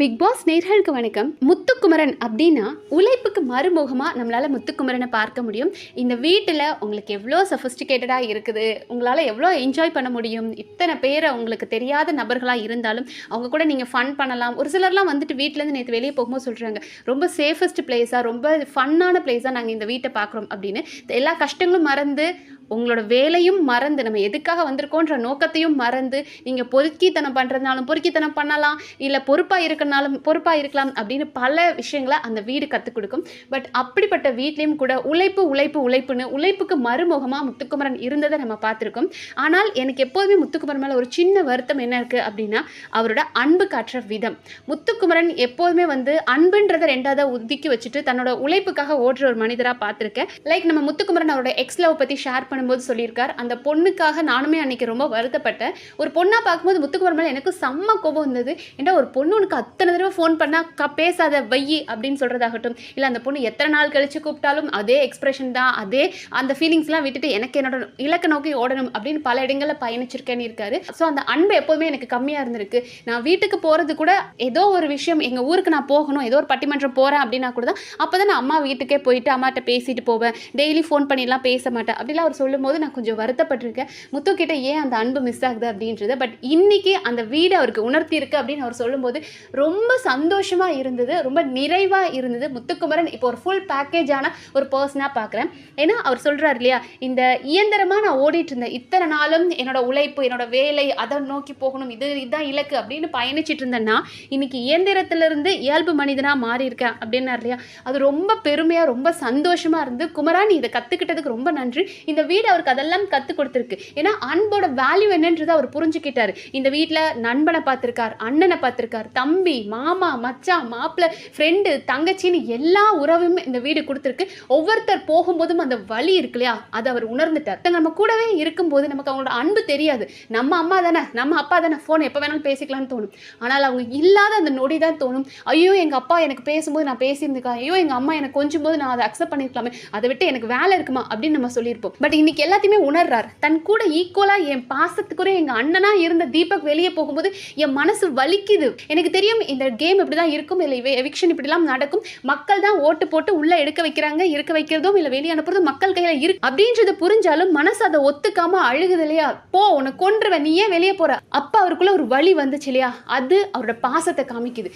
Big pass நேர்களுக்கு வணக்கம். முத்துக்குமரன் அப்படின்னா உழைப்புக்கு மறுமுகமாக நம்மளால் முத்துக்குமரனை பார்க்க முடியும். இந்த வீட்டில் உங்களுக்கு எவ்வளோ சஃபிஸ்டிகேட்டடாக இருக்குது. உங்களால் எவ்வளோ என்ஜாய் பண்ண முடியும். இத்தனை பேர் உங்களுக்கு தெரியாத நபர்களாக இருந்தாலும் அவங்க கூட நீங்கள் ஃபன் பண்ணலாம். ஒரு சிலர்லாம் வந்துட்டு வீட்டிலேருந்து நேற்று வெளியே போகும்போது சொல்கிறாங்க ரொம்ப சேஃபஸ்ட் பிளேஸாக ரொம்ப ஃபன்னான பிளேஸாக நாங்கள் இந்த வீட்டை பார்க்குறோம் அப்படின்னு. எல்லா கஷ்டங்களும் மறந்து உங்களோட வேலையும் மறந்து நம்ம எதுக்காக வந்திருக்கோன்ற நோக்கத்தையும் மறந்து நீங்கள் பொறுக்கித்தனம் பண்ணுறதுனாலும் பொறுக்கித்தனம் பண்ணலாம் இல்லை பொறுப்பாக இருக்கனாலும் பொறுப்பாக இருக்கலாம் அப்படின்னு பல விஷயங்களை அந்த வீடு கற்றுக் கொடுக்கும். பட் அப்படிப்பட்ட வீட்லேயும் கூட உழைப்பு உழைப்பு உழைப்புன்னு உழைப்புக்கு மறுமுகமாக முத்துக்குமரன் இருந்ததை நம்ம பார்த்துருக்கோம். ஆனால் எனக்கு எப்போதுமே முத்துக்குமரன் மேலே ஒரு சின்ன வருத்தம் என்ன இருக்குது அப்படின்னா அவரோட அன்பு காட்டுற விதம். முத்துக்குமரன் எப்போதுமே வந்து அன்புன்றதை ரெண்டாவதாக ஒதுக்கி வச்சுட்டு தன்னோட உழைப்புக்காக ஓடுற ஒரு மனிதராக பார்த்துருக்கேன். லைக் நம்ம முத்துக்குமரன் அவரோட எக்ஸ் லவ் பற்றி ஷேர் பண்ண பண்ணும்போது சொல்லியிருக்கார். அந்த பொண்ணுக்காக நானுமே அன்னைக்கு ரொம்ப வருத்தப்பட்டேன். ஒரு பொண்ணாக பார்க்கும்போது முத்துக்குமார் மேலே எனக்கு செம்ம கோபம் வந்தது ஏன்டா ஒரு பொண்ணு உனக்கு அத்தனை தடவை ஃபோன் பண்ணால் க பேசாத வையி அப்படின்னு சொல்கிறதாகட்டும் இல்லை அந்த பொண்ணு எத்தனை நாள் கழிச்சு கூப்பிட்டாலும் அதே எக்ஸ்பிரஷன் தான் அதே அந்த ஃபீலிங்ஸ்லாம் விட்டுட்டு எனக்கு என்னோட இலக்க நோக்கி ஓடணும் அப்படின்னு பல இடங்களில் பயணிச்சிருக்கேன்னு இருக்காரு. ஸோ அந்த அன்பு எப்போதுமே எனக்கு கம்மியாக இருந்திருக்கு. நான் வீட்டுக்கு போகிறது கூட ஏதோ ஒரு விஷயம் எங்கள் ஊருக்கு நான் போகணும் ஏதோ ஒரு பட்டிமன்றம் போகிறேன் அப்படின்னா கூட தான் அப்போ தான் நான் அம்மா வீட்டுக்கே போயிட்டு அம்மாட்ட பேசிட்டு போவேன். டெய்லி ஃபோன் பண்ணிலாம் பேச மாட்டேன். அப்படிலாம் அவர் சொல்லும்போது நான் கொஞ்சம் வருத்தப்பட்டிருக்கேன். முத்து கிட்ட ஏன் அந்த அன்பு மிஸ் ஆகுது அப்படின்றது? பட் இன்னைக்கு அந்த வீடு அவருக்கு உணர்த்தி இருக்கு அப்படின்னு அவர் சொல்லும்போது ரொம்ப சந்தோஷமாக இருந்தது. ரொம்ப நிறைவாக இருந்தது. முத்துக்குமரன் இப்போ ஒரு ஃபுல் பேக்கேஜான ஒரு பர்சனாக பார்க்குறேன். ஏன்னா அவர் சொல்கிறார் இல்லையா இந்த இயந்திரமாக நான் ஓடிட்டு இருந்தேன். இத்தனை நாளும் என்னோட உழைப்பு என்னோட வேலை அதை நோக்கி போகணும் இது இதுதான் இலக்கு அப்படின்னு பயணிச்சிட்டு இருந்தேன்னா இன்னைக்கு இயந்திரத்திலிருந்து இயல்பு மனிதனாக மாறி இருக்கேன் அப்படின்னார் இல்லையா. அது ரொம்ப பெருமையாக ரொம்ப சந்தோஷமாக இருந்து குமரா நீ இதை கற்றுக்கிட்டதுக்கு ரொம்ப நன்றி. இந்த வீடு அவருக்கு அதெல்லாம் கற்றுக் கொடுத்துருக்கு. ஏன்னா அன்போட வேல்யூ என்னன்றதை அவர் புரிஞ்சுக்கிட்டார். இந்த வீட்டில் நண்பனை பார்த்துருக்கார் அண்ணனை பார்த்துருக்கார் தம்பி மாமா மச்சான் மாப்பிள்ளை ஃப்ரெண்டு தங்கச்சின்னு எல்லா உறவும் இந்த வீடு கொடுத்துருக்கு. ஒவ்வொருத்தர் போகும்போதும் அந்த வழி இருக்கு இல்லையா? அதை அவர் உணர்ந்துட்டார். நம்ம கூடவே இருக்கும்போது நமக்கு அவங்களோட அன்பு தெரியாது. நம்ம அம்மா தானே நம்ம அப்பா தானே ஃபோன் எப்போ வேணாலும் பேசிக்கலாம்னு தோணும். ஆனால் அவங்க இல்லாத அந்த நொடி தான் தோணும். ஐயோ எங்கள் அப்பா எனக்கு பேசும்போது நான் பேசியிருந்துக்கா ஐயோ எங்கள் அம்மா எனக்கு கொஞ்சம் போது நான் அதை அக்செப்ட் பண்ணியிருக்கலாமே அதை விட்டு எனக்கு வேலை இருக்குமா அப்படின்னு நம்ம சொல்லியிருப்போம். பட் இன்னைக்கு எல்லாத்தையுமே உணர்றார். தன் கூட ஈக்குவலாக என் பாசத்துக்குரிய எங்கள் அண்ணனாக இருந்த தீபக் வெளியே போகும்போது என் மனசு வலிக்குது. எனக்கு தெரியும் இந்த கேம் இப்படி தான் இருக்கும். இல்லை எவிக்ஷன் இப்படிலாம் நடக்கும். மக்கள் தான் ஓட்டு போட்டு உள்ளே எடுக்க வைக்கிறாங்க இருக்க வைக்கிறதும் இல்லை வெளியே அனுப்புறதும் மக்கள் கையில் இருக்கு. அப்படின்றது புரிஞ்சாலும் மனசு அதை ஒத்துக்காம அழுகுது இல்லையா? போ உன்னை கொன்றுவன். நீ ஏன் வெளியே போற? அப்ப அவருக்குள்ள ஒரு வழி வந்துச்சு இல்லையா? அது அவரோட பாசத்தை காமிக்குது.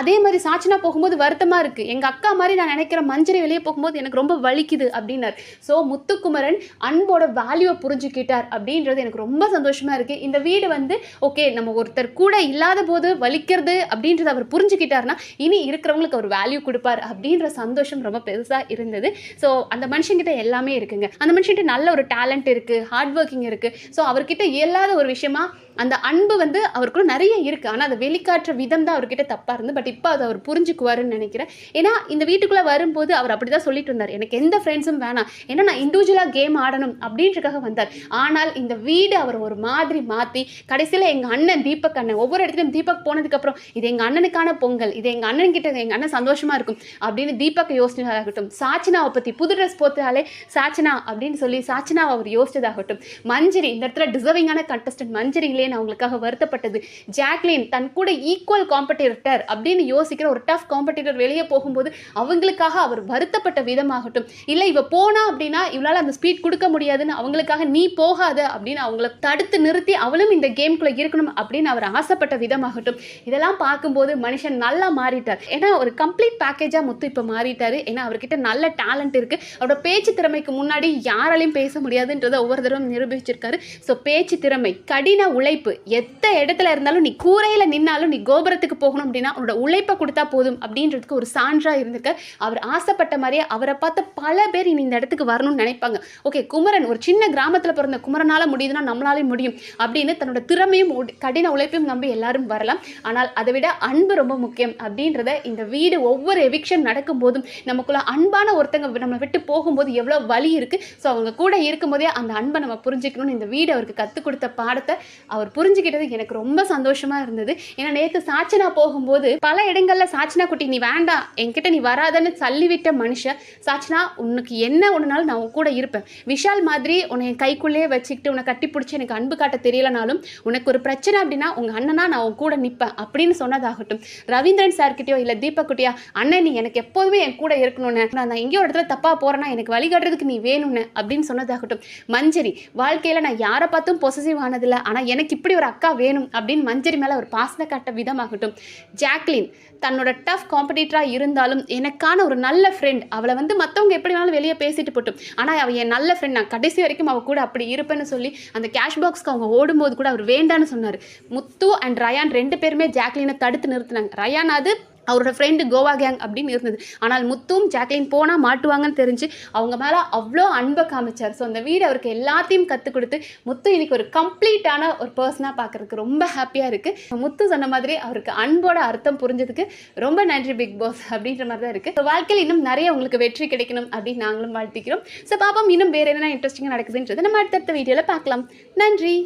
அதே மாதிரி சாட்சினா போகும்போது வருத்தமா இருக்கு. எங்க அக்கா மாதிரி நான் நினைக்கிற மஞ்சரி வெளியே போகும்போது எனக்கு ரொம்ப வலிக்குது அப்படின்னார். ஸோ முத்துக்குமரன் அன்போட வேல்யூவை புரிஞ்சுக்கிட்டார் அப்படின்றது எனக்கு ரொம்ப சந்தோஷமாக இருக்குது இந்த வீடு வந்து ஓகே நம்ம ஒருத்தர் கூட இல்லாத போது வலிக்கிறது அப்படின்றத அவர் புரிஞ்சுக்கிட்டாருன்னா இனி இருக்கிறவங்களுக்கு அவர் வேல்யூ கொடுப்பார் அப்படின்ற சந்தோஷம் ரொம்ப பெருசாக இருந்தது. ஸோ அந்த மனுஷங்கிட்ட எல்லாமே இருக்குங்க. அந்த மனுஷன்கிட்ட நல்ல ஒரு டேலண்ட் இருக்குது ஹார்ட் ஒர்க்கிங் இருக்குது ஸோ அவர்கிட்ட இயலாத ஒரு விஷயமா அந்த அன்பு வந்து அவருக்குள்ள நிறைய இருக்குது ஆனால் அதை வெளிக்காட்டுற விதம் தான் அவர்கிட்ட தப்பாக இருந்து பட் இப்போ அதை அவர் புரிஞ்சுக்குவாருன்னு நினைக்கிறேன். ஏன்னா இந்த வீட்டுக்குள்ளே வரும்போது அவர் அப்படி தான் சொல்லிட்டு இருந்தார். எனக்கு எந்த ஃப்ரெண்ட்ஸும் வேணாம். ஏன்னா நான் இண்டிவிஜுவலாக கேம் ஆடணும் அப்படின்றக்காக வந்தார். ஆனால் இந்த வீடு அவர் ஒரு மாதிரி மாற்றி கடைசியில் எங்கள் அண்ணன் தீபக் அண்ணன் ஒவ்வொரு இடத்துலையும் தீபக் போனதுக்கப்புறம் இது எங்கள் அண்ணனுக்கான பொங்கல் இது எங்கள் அண்ணன் கிட்ட எங்கள் அண்ணன் சந்தோஷமாக இருக்கும் அப்படின்னு தீபக் யோசிச்சதாகட்டும் சாச்சினாவை பற்றி புது ட்ரெஸ் போத்தாலே சாச்சினா அப்படின்னு சொல்லி சாச்சினாவை அவர் யோசிச்சதாகட்டும் மஞ்சரி இந்த இடத்துல டிசர்விங்கான கண்டஸ்டன்ட் மஞ்சரி இல்லையா நான் அவங்களுக்காக வருத்தப்பட்டது. ஜாக்லின் தன் கூட ஈக்குவல் காம்படிட்டர் அப்படின்னு யோசிக்கிற ஒரு டஃப் காம்படிட்டர் வெளியே போகும்போது அவங்களுக்காக அவர் வருத்தப்பட்ட விதமாகட்டும். இல்லை இவ போனா அப்படின்னா இவளால் அந்த ஸ்பீட் கொடுக்க முடியாதுன்னு அவங்களுக்காக நீ போகாத அப்படின்னு அவங்கள தடுத்து நிறுத்தி அவளும் இந்த கேம்குள்ளே இருக்கணும் அப்படின்னு அவர் ஆசைப்பட்ட விதமாகட்டும். இதெல்லாம் பார்க்கும்போது மனுஷன் நல்லா மாறிட்டார். ஏன்னா ஒரு கம்ப்ளீட் பேக்கேஜாக முத்து இப்போ மாறிட்டார். ஏன்னா அவர்கிட்ட நல்ல டேலண்ட் இருக்கு. அவரோட பேச்சு திறமைக்கு முன்னாடி யாராலையும் பேச முடியாதுன்றதை ஒவ்வொரு தடவை நிரூபிச்சிருக்காரு. ஸோ பேச்சு திறமை கடின உழைப்பு. எத்த இடத்துல இருந்தாலும் நீ கூரையில் நின்னாலும் நீ கோபுரத்துக்கு போகணும் அப்படின்னா உன்னோட உழைப்பை கொடுத்தா போதும் அப்படின்றதுக்கு ஒரு சான்றாக இருந்திருக்க. அவர் ஆசைப்பட்ட மாதிரியே அவரை பார்த்த பல பேர் இனி இந்த இடத்துக்கு வரணும்னு நினைப்பாங்க. ஓகே குமரன் ஒரு சின்ன கிராமத்தில் பிறந்த குமரனால முடியுதுன்னா நம்மளாலே முடியும் அப்படின்னு தன்னோட திறமையும் கடின உழைப்பையும் நம்பி எல்லாரும் வரலாம். ஆனால் அதை விட அன்பு ரொம்ப முக்கியம் அப்படின்றத இந்த வீடு ஒவ்வொரு எவிக்ஷன் நடக்கும் போதும் நமக்குள்ள அன்பான ஒருத்தங்க நம்மளை விட்டு போகும்போது எவ்வளோ வலி இருக்கு. ஸோ அவங்க கூட இருக்கும்போதே அந்த அன்பை நம்ம புரிஞ்சுக்கணும்னு இந்த வீடு அவருக்கு கற்றுக் கொடுத்த பாடத்தை அவர் அவர் புரிஞ்சுக்கிட்டது எனக்கு ரொம்ப சந்தோஷமா இருந்தது. ஏன்னா நேற்று சாச்சனா போகும்போது பல இடங்கள்ல சாச்சனா குட்டி நீ வேண்டாம் என்கிட்ட நீ வராதன்னு தள்ளிவிட்ட மனுஷன் சாச்சனா உனக்கு என்ன ஒன்றுனாலும் நான் உன் கூட இருப்பேன். விஷால் மாதிரி உன்னை என் கைக்குள்ளேயே வச்சுக்கிட்டு உன்னை கட்டி பிடிச்சி எனக்கு அன்பு காட்ட தெரியலனாலும் உனக்கு ஒரு பிரச்சனை அப்படின்னா உங்க அண்ணனா நான் உன் கூட நிற்பேன் அப்படின்னு சொன்னதாகட்டும். ரவீந்திரன் சார்கிட்டயோ இல்லை தீபக் குட்டியா அண்ணன் நீ எனக்கு எப்போதுமே என் கூட இருக்கணும்னு. நான் நான் எங்கேயோ இடத்துல தப்பா போறேன்னா எனக்கு வழிகாட்டுறதுக்கு நீ வேணும்னு அப்படின்னு சொன்னதாகட்டும். மஞ்சரி வாழ்க்கையில நான் யாரை பார்த்தும் பொசசிவ் ஆனதில்லை. ஆனால் எனக்கு இப்படி ஒரு அக்கா வேணும் அப்படின்னு மஞ்சரி மேலே ஒரு பாசனை காட்ட விதமாகட்டும். ஜாக்லின் தன்னோட டஃப் காம்படிட்டராக இருந்தாலும் எனக்கான ஒரு நல்ல ஃப்ரெண்ட் அவளை வந்து மற்றவங்க எப்படி வேணாலும் வெளியே பேசிட்டு போட்டும். ஆனால் அவள் என் நல்ல ஃப்ரெண்ட் நான் கடைசி வரைக்கும் அவள் கூட அப்படி இருப்பேன்னு சொல்லி அந்த கேஷ் பாக்ஸ்க்கு அவங்க ஓடும்போது கூட அவர் வேண்டான்னு சொன்னார். முத்து அண்ட் ரயான் ரெண்டு பேருமே ஜாக்லினை தடுத்து நிறுத்தினாங்க. ரயான் அது அவரோட ஃப்ரெண்டு கோவா கேங் அப்படின்னு இருந்தது. ஆனால் முத்தும் ஜாக்லின் போனால் மாட்டுவாங்கன்னு தெரிஞ்சு அவங்க மேலே அவ்வளோ அன்பை காமிச்சார். ஸோ அந்த வீடு அவருக்கு எல்லாத்தையும் கற்றுக் கொடுத்து முத்து இன்னைக்கு ஒரு கம்ப்ளீட்டான ஒரு பர்சனாக பார்க்குறதுக்கு ரொம்ப ஹாப்பியாக இருக்குது முத்து சொன்ன மாதிரி அவருக்கு அன்போட அர்த்தம் புரிஞ்சதுக்கு ரொம்ப நன்றி பிக் பாஸ் அப்படின்ற மாதிரி தான் இருக்குது ஸோ வாழ்க்கையில் இன்னும் நிறைய உங்களுக்கு வெற்றி கிடைக்கணும் அப்படின்னு நாங்களும் வாழ்த்திக்கிறோம். ஸோ பாப்போம் இன்னும் வேறு என்னென்ன இன்ட்ரெஸ்டிங்காக நடக்குதுன்றது நம்ம அடுத்தடுத்த வீடியோவில் பார்க்கலாம். நன்றி!